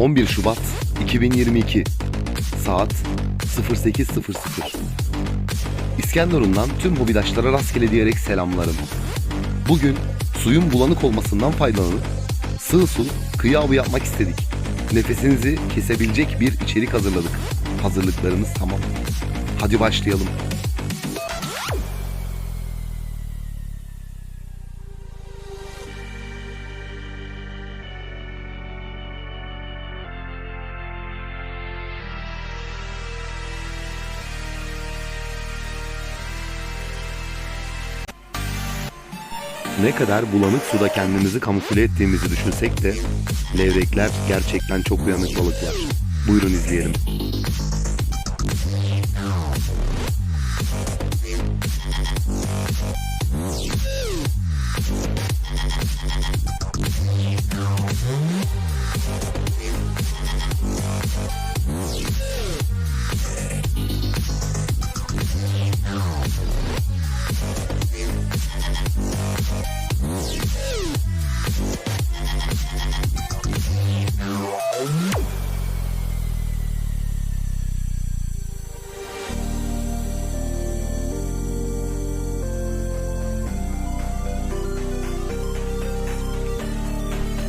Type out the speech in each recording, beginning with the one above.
11 Şubat 2022 Saat 08.00 İskenderun'dan tüm hobidaşlara rastgele diyerek selamlarım. Bugün suyun bulanık olmasından faydalanıp sığ su kıyı avı yapmak istedik. Nefesinizi kesebilecek bir içerik hazırladık. Hazırlıklarımız tamam. Hadi başlayalım. Ne kadar bulanık suda kendimizi kamufle ettiğimizi düşünsek de levrekler gerçekten çok uyanık balıklar. Buyurun izleyelim.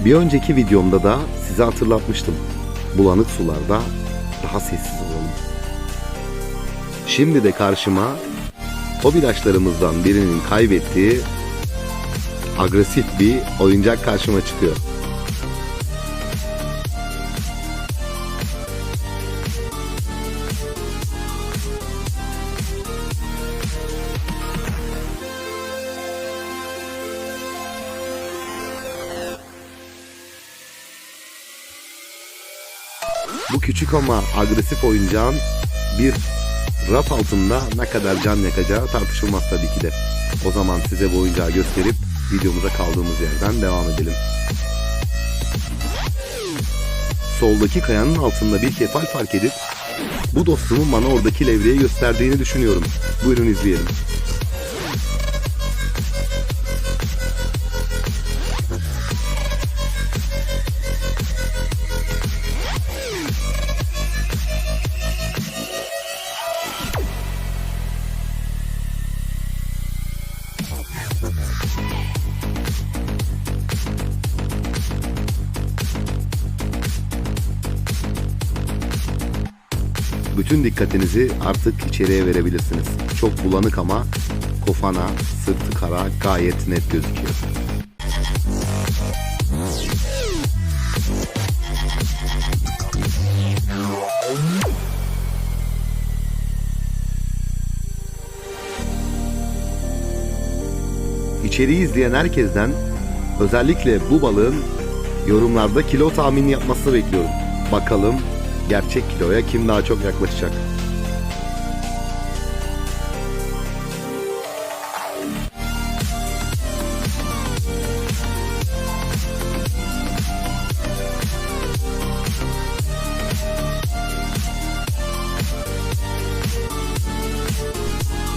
Bir önceki videomda da size hatırlatmıştım. Bulanık sularda daha sessiz olalım. Şimdi de karşıma hobidaşlarımızdan birinin kaybettiği agresif bir oyuncak karşıma çıkıyor. Bu küçük ama agresif oyuncağın bir raf altında ne kadar can yakacağı tartışılmaz tabii ki de. O zaman size bu oyuncağı gösterip videomuza kaldığımız yerden devam edelim. Soldaki kayanın altında bir kefal fark edip bu dostumun bana oradaki levreyi gösterdiğini düşünüyorum. Buyurun izleyelim. Bütün dikkatinizi artık içeriye verebilirsiniz. Çok bulanık ama kofana, sırtı kara gayet net gözüküyor. İçeriği izleyen herkesten özellikle bu balığın yorumlarda kilo tahmini yapmasını bekliyorum. Bakalım gerçek kiloya kim daha çok yaklaşacak?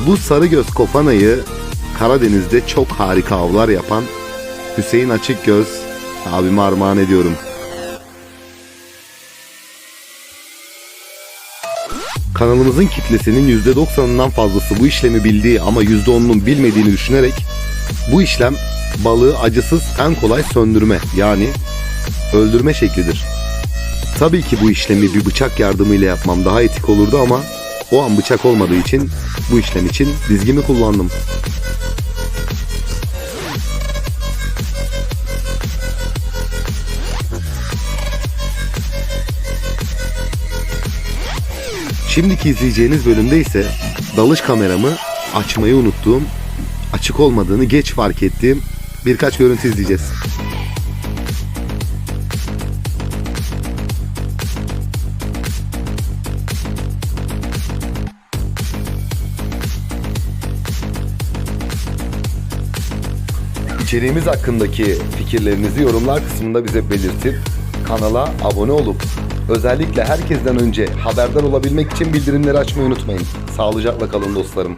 Bu sarı göz kofanayı Karadeniz'de çok harika avlar yapan Hüseyin Açıkgöz abime armağan ediyorum. Kanalımızın kitlesinin %90'ından fazlası bu işlemi bildiği ama %10'unun bilmediğini düşünerek bu işlem balığı acısız en kolay söndürme yani öldürme şeklidir. Tabii ki bu işlemi bir bıçak yardımıyla yapmam daha etik olurdu ama o an bıçak olmadığı için bu işlem için dizgimi kullandım. Şimdiki izleyeceğiniz bölümde ise dalış kameramı açmayı unuttuğum, açık olmadığını geç fark ettiğim birkaç görüntü izleyeceğiz. İçeriğimiz hakkındaki fikirlerinizi yorumlar kısmında bize belirtip kanala abone olup özellikle herkesten önce haberdar olabilmek için bildirimleri açmayı unutmayın. Sağlıcakla kalın dostlarım.